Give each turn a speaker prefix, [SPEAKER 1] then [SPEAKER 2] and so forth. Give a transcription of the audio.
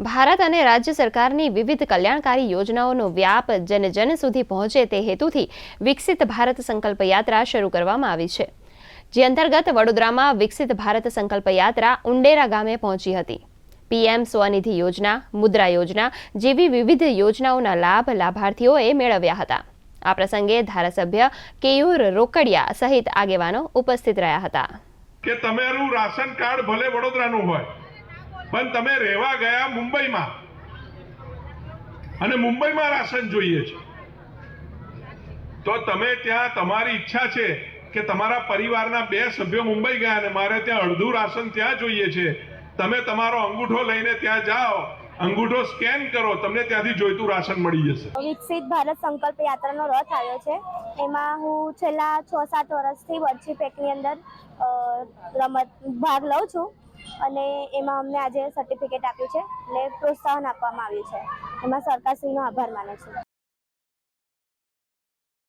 [SPEAKER 1] ભારત અને રાજ્ય સરકારની વિવિધ કલ્યાણકારી યોજનાઓનો વ્યાપ જન જન સુધી પહોંચે તે હેતુથી વિકસિત ભારત સંકલ્પ યાત્રા શરૂ કરવામાં આવી છે, જે અંતર્ગત વડોદરામાં વિકસિત ભારત સંકલ્પ યાત્રા ઉંડેરા ગામે પહોંચી હતી. પીએમ સ્વનિધિ યોજના, મુદ્રા યોજના જેવી વિવિધ યોજનાઓના લાભ લાભાર્થીઓએ મેળવ્યા હતા. આ પ્રસંગે ધારાસભ્ય કેયુર રોકડિયા સહિત આગેવાનો ઉપસ્થિત રહ્યા હતા.
[SPEAKER 2] કે તમારું રાશન કાર્ડ ભલે વડોદરાનું હોય પણ તમે રહેવા ગયા મુંબઈમાં. અને મુંબઈમાં રાશન જોઈએ છે. તો તમે ત્યાં તમારી ઈચ્છા છે કે તમારા પરિવારના બે સભ્યો મુંબઈ ગયા અને મારે ત્યાં અડધું રાશન ત્યાં જોઈએ છે. તમે તમારો અંગૂઠો લઈને ત્યાં જાઓ, અંગૂઠો સ્કેન કરો, તમને ત્યાંથી જોઈતું રાશન મળી જશે.
[SPEAKER 3] વિકસિત ભારત સંકલ્પ યાત્રાનો રથ આવ્યો છે. એમાં હું છેલ્લા છ સાત વર્ષથી વર્ચી પેકની અંદર રમત ભાગ લઉં છું. અને એમાં અમને આજે સર્ટિફિકેટ આપ્યું છે, એટલે પ્રોત્સાહન આપવામાં આવ્યું છે. એમાં સરકારશ્રીનો આભાર માને છું.